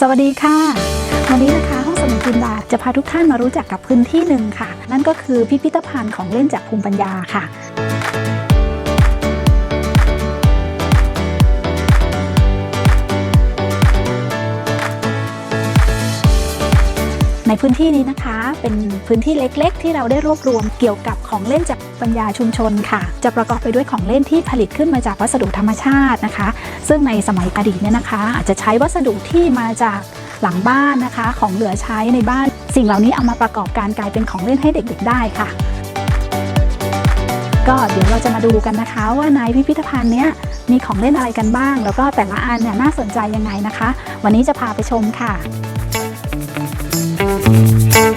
สวัสดีค่ะ วันนี้นะคะห้องสมุดจินดาจะพาทุกท่านมารู้จักกับพื้นที่หนึ่งค่ะ นั่นก็คือพิพิธภัณฑ์ของเล่นจากภูมิปัญญาค่ะในพื้นที่นี้นะคะ เป็นพื้นที่เล็กๆ ที่เราได้รวบรวมเกี่ยวกับของเล่นจากปัญญาชุมชนค่ะ จะประกอบไปด้วยของเล่นที่ผลิตขึ้นมาจากวัสดุธรรมชาตินะคะ ซึ่งในสมัยอดีตเนี่ยนะคะ อาจจะใช้วัสดุที่มาจากหลังบ้านนะคะ ของเหลือใช้ในบ้าน สิ่งเหล่านี้เอามาประกอบการกลายเป็นของเล่นให้เด็กๆได้ค่ะ ก็เดี๋ยวเราจะมาดูกันนะคะ ว่าในพิพิธภัณฑ์เนี้ยมีของเล่นอะไรกันบ้าง แล้วก็แต่ละอันเนี่ยน่าสนใจยังไงนะคะ วันนี้จะพาไปชมค่ะค่ะ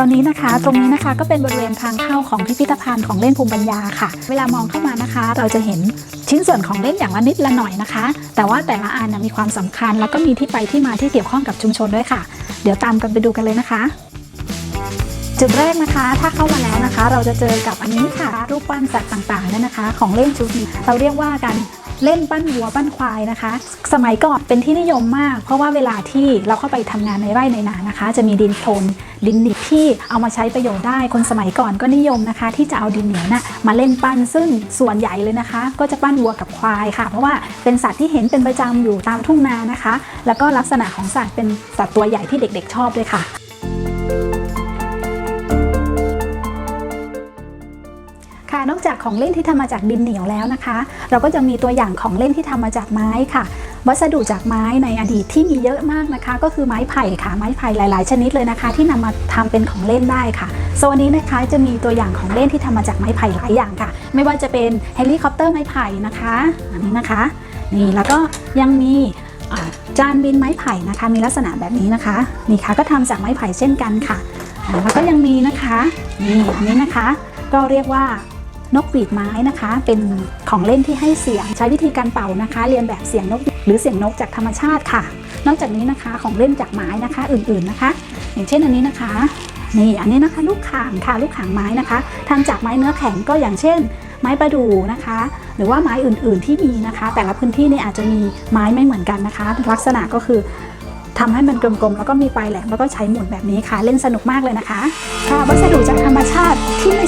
ตอนนี้นะคะ ตรงนี้นะคะก็เป็นบริเวณทางเข้าของพิพิธภัณฑ์ของเล่นภูมิปัญญาค่ะ เวลามองเข้ามานะคะ เราจะเห็นชิ้นส่วนของเล่นอย่างละนิดละหน่อยนะคะ แต่ว่าแต่ละอันนะมีความสำคัญ แล้วก็มีที่ไปที่มาที่เกี่ยวข้องกับชุมชนด้วยค่ะ เดี๋ยวตามกันไปดูกันเลยนะคะ จุดแรกนะคะ ถ้าเข้ามาแล้วนะคะ เราจะเจอกับอันนี้ค่ะรูปปั้นสัตว์ต่างๆเนี่ยนะคะ ของเล่นชุดนี้เราเรียกว่าการ เล่นปั้นวัวปั้นควายนะคะ สมัยก่อนเป็นที่นิยมมาก เพราะว่าเวลาที่เราเข้าไปทำงานในไร่ในนานะคะ จะมีดินโคลนดินหนิบที่เอามาใช้ประโยชน์ได้ คนสมัยก่อนก็นิยมนะคะ ที่จะเอาดินเหนียวน่ะมาเล่นปั้นซึ่งส่วนใหญ่เลยนะคะ ก็จะปั้นวัวกับควายค่ะ เพราะว่าเป็นสัตว์ที่เห็นเป็นประจำอยู่ตามทุ่งนานะคะ แล้วก็ลักษณะของสัตว์เป็นสัตว์ตัวใหญ่ที่เด็ก ๆ ชอบด้วยค่ะ ของเล่นที่ทำมาจากดินเหนียวแล้วนะคะ เราก็จะมีตัวอย่างของเล่นที่ทำมาจากไม้ค่ะ วัสดุจากไม้ในอดีตที่มีเยอะมากนะคะ ก็คือไม้ไผ่ค่ะ ไม้ไผ่หลาย ๆ ชนิดเลยนะคะ ที่นำมาทำเป็นของเล่นได้ค่ะโซนนี้นะคะจะมีตัวอย่างของเล่นที่ทำมาจากไม้ไผ่หลายอย่างค่ะ ไม่ว่าจะเป็นเฮลิคอปเตอร์ไม้ไผ่นะคะอันนี้นะคะนี่แล้วก็ยังมีจานบินไม้ไผ่นะคะ มีลักษณะแบบนี้นะคะนี่ค่ะก็ทำจากไม้ไผ่เช่นกันค่ะแล้วก็ยังมีนะคะนี่อันนี้นะคะ ก็เรียกว่า นกปีกไม้นะคะ เป็นของเล่นที่ให้เสียงใช้วิธีการเป่านะคะ เรียนแบบเสียงนกหรือเสียงนกจากธรรมชาติค่ะ นอกจากนี้นะคะของเล่นจากไม้นะคะอื่นๆนะคะ อย่างเช่นอันนี้นะคะ นี่อันนี้นะคะลูกข่างค่ะลูกข่างไม้นะคะทำจากไม้เนื้อแข็งก็อย่างเช่น ไม้ประดู่นะคะ หรือว่าไม้อื่นๆที่มีนะคะ แต่ละพื้นที่เนี่ยอาจจะมีไม้ไม่เหมือนกันนะคะ ลักษณะก็คือทำให้มันกลมๆ แล้วก็มีปลายแหลมแล้วก็ใช้หมุนแบบนี้ค่ะ เล่นสนุกมากเลยนะคะ ค่ะ วัสดุจากธรรมชาติที่ไม่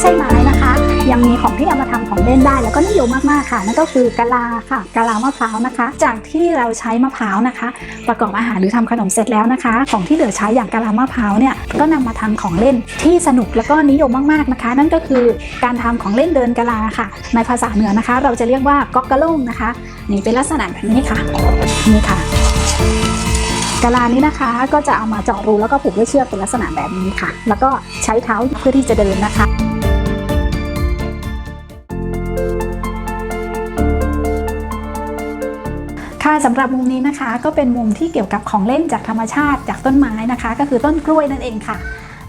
มีของที่เอามาทำของเล่นได้ แล้วก็นิยมมากๆค่ะ นั่นก็คือกะลาค่ะกะลามะพร้าวนะคะ จากที่เราใช้มะพร้าวนะคะ ประกอบอาหารหรือทำขนมเสร็จแล้วนะคะ ของที่เหลือใช้อย่างกะลามะพร้าวเนี่ยก็นำมาทำของเล่นที่สนุกแล้วก็นิยมมากๆนะคะ นั่นก็คือการทำของเล่นเดินกะลาค่ะ ในภาษาเหนือนะคะ เราจะเรียกว่าก๊อกกะล่งนะคะนี่เป็นลักษณะแบบนี้ค่ะนี่ค่ะกะลานี้นะคะก็จะเอามาเจาะรูแล้วก็ผูกด้วยเชือกเป็นลักษณะแบบนี้ค่ะ แล้วก็ใช้เท้าเพื่อที่จะเดินนะคะ สำหรับมุมนี้นะคะ ก็เป็นมุมที่เกี่ยวกับของเล่นจากธรรมชาติจากต้นไม้นะคะ ก็คือต้นกล้วยนั่นเองค่ะ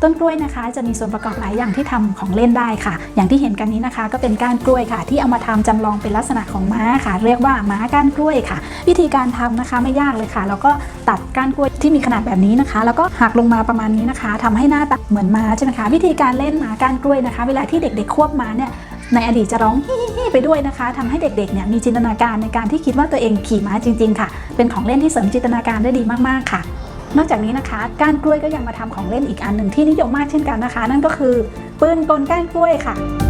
ต้นกล้วยนะคะ จะมีส่วนประกอบหลายอย่างที่ทำของเล่นได้ค่ะ อย่างที่เห็นกันนี้นะคะ ก็เป็นก้านกล้วยค่ะ ที่เอามาทำจำลองเป็นลักษณะของม้าค่ะ เรียกว่าม้าก้านกล้วยค่ะ วิธีการทำนะคะไม่ยากเลยค่ะ แล้วก็ตัดก้านกล้วยที่มีขนาดแบบนี้นะคะ แล้วก็หักลงมาประมาณนี้นะคะทำให้หน้าตาเหมือนม้าใช่ไหมคะ วิธีการเล่นม้าก้านกล้วยนะคะ เวลาที่เด็ก ๆ ควบม้าเนี่ย ในอดีตจะร้องฮิไปด้วยนะคะทำให้เด็กๆเนี่ยมีจินตนาการในการที่คิดว่าตัวเองขี่ม้าจริง ๆ ค่ะ เป็นของเล่นที่เสริมจินตนาการได้ดีมากๆค่ะ นอกจากนี้นะคะ ก้านกล้วยก็ยังมาทำของเล่นอีกอันหนึ่งที่นิยมมากเช่นกันนะคะ นั่นก็คือปืนกลก้านกล้วยค่ะ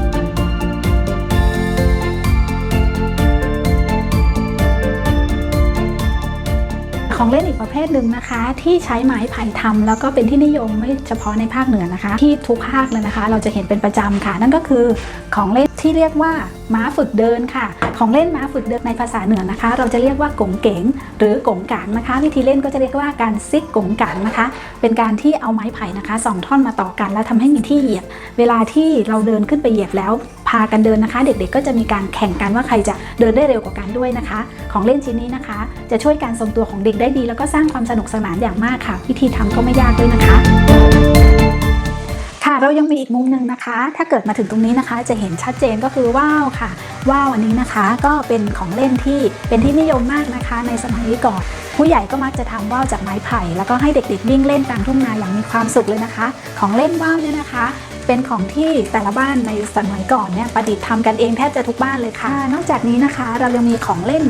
ของเล่นอีกประเภทหนึ่งนะคะ ที่ใช้ไม้ไผ่ทำแล้วก็เป็นที่นิยมไม่เฉพาะในภาคเหนือนะคะ ที่ทุกภาคเลยนะคะ เราจะเห็นเป็นประจำค่ะ นั่นก็คือของเล่นที่เรียกว่าม้าฝึกเดินค่ะ ของเล่นม้าฝึกเดินในภาษาเหนือนะคะ เราจะเรียกว่ากงเก๋งหรือกงกางนะคะ วิธีเล่นก็จะเรียกว่าการซิกกงกางนะคะ เป็นการที่เอาไม้ไผ่นะคะสองท่อนมาต่อกัน แล้วทำให้มีที่เหยียบ เวลาที่เราเดินขึ้นไปเหยียบแล้ว พากันเดินนะคะ เด็กๆก็จะมีการแข่งกันว่าใครจะเดินได้เร็วกว่ากันด้วยนะคะ ของเล่นชิ้นนี้นะคะ จะช่วยการทรงตัวของเด็กได้ดี แล้วก็สร้างความสนุกสนานอย่างมากค่ะ วิธีทำก็ไม่ยากด้วยนะคะ ค่ะเรายังมีอีกมุมหนึ่งนะคะ ถ้าเกิดมาถึงตรงนี้นะคะ จะเห็นชัดเจนก็คือว่าวค่ะว่าวอันนี้นะคะก็เป็นของเล่นที่เป็นที่นิยมมากนะคะ ในสมัยก่อน ผู้ใหญ่ก็มักจะทำว่าวจากไม้ไผ่ แล้วก็ให้เด็กๆวิ่งเล่นกลางทุ่งนาอย่างมีความสุขเลยนะคะ ของเล่นว่าวเนี่ยนะคะ เป็นของที่แต่ละบ้านในสมัยก่อนเนี่ยประดิษฐ์ทำกันเองแทบจะทุกบ้านเลยค่ะ นอกจากนี้นะคะเรายังมีของเล่น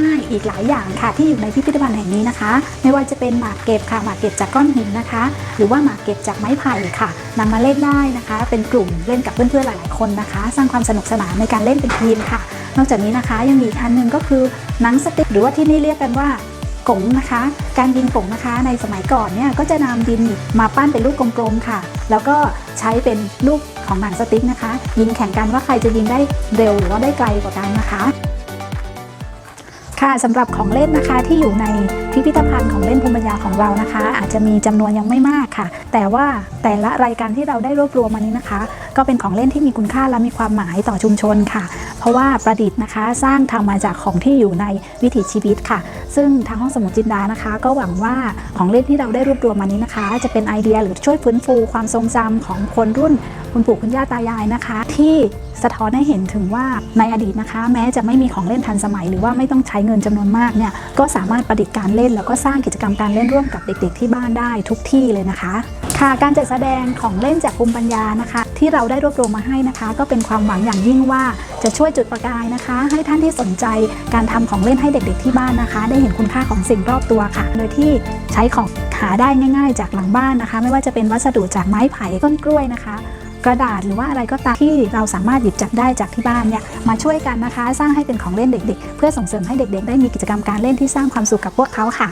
ง่ายๆอีกหลายอย่างค่ะ ที่อยู่ในพิพิธภัณฑ์แห่งนี้นะคะ ไม่ว่าจะเป็นหมากเก็บค่ะหมากเก็บจากก้อนหินนะคะ หรือว่าหมากเก็บจากไม้ไผ่ค่ะนำมาเล่นได้นะคะ เป็นกลุ่มเล่นกับเพื่อนๆหลายๆคนนะคะ สร้างความสนุกสนานในการเล่นเป็นทีมค่ะ นอกจากนี้นะคะยังมีอีกอันหนึ่งก็คือหนังสติ๊กหรือว่าที่นี่เรียกกันว่า กงนะคะ การยิงกงนะคะในสมัยก่อนเนี่ยก็จะนำดินมาปั้นเป็นลูกกลมๆค่ะ แล้วก็ใช้เป็นลูกของหนังสติ๊กนะคะ ยิงแข่งกันว่าใครจะยิงได้เร็วหรือว่าได้ไกลกว่ากันนะคะค่ะสำหรับของเล่นนะคะที่อยู่ในพิพิธภัณฑ์ของเล่นภูมิปัญญาของเรานะคะ อาจจะมีจำนวนยังไม่มากค่ะ แต่ว่าแต่ละรายการที่เราได้รวบรวมมานี้นะคะ ก็เป็นของเล่นที่มีคุณค่าและมีความหมายต่อชุมชนค่ะ เพราะว่าประดิษฐ์นะคะสร้างทำมาจากของที่อยู่ในวิถีชีวิตค่ะ ซึ่งทางห้องสมุดจินดานะคะ ก็หวังว่าของเล่นที่เราได้รวบรวมมานี้นะคะ จะเป็นไอเดียหรือช่วยฟื้นฟูความทรงจำของคนรุ่นคุณปู่คุณย่าตายายนะคะ ที่สะท้อนให้เห็นถึงว่าในอดีตนะคะ แม้จะไม่มีของเล่นทันสมัย หรือว่าไม่ต้องใช้เงินจำนวนมากเนี่ยก็สามารถประดิษฐ์การเล่น แล้วก็สร้างกิจกรรมการเล่นร่วมกับเด็ก ๆ ที่บ้านได้ทุกที่เลยนะคะ ค่ะการจัดแสดงของเล่นจากภูมิปัญญานะคะ ที่เราได้รวบรวมมาให้นะคะ ก็เป็นความหวังอย่างยิ่งว่าจะช่วยจุดประกายนะคะ ให้ท่านที่สนใจการทำของเล่นให้เด็กๆที่บ้านนะคะ ได้เห็นคุณค่าของสิ่งรอบตัวค่ะ โดยที่ใช้ของหาได้ง่าย ๆ จากหลังบ้านนะคะ ไม่ว่าจะเป็นวัสดุจากไม้ไผ่ต้นกล้วยนะคะ กระดาษหรือว่าอะไรก็ตามที่เราสามารถหยิบจับได้จากที่บ้านเนี่ยมาช่วยกันนะคะ สร้างให้เป็นของเล่นเด็ก ๆ เพื่อส่งเสริมให้เด็ก ๆ ได้มีกิจกรรมการเล่นที่สร้างความสุขกับพวกเขาค่ะ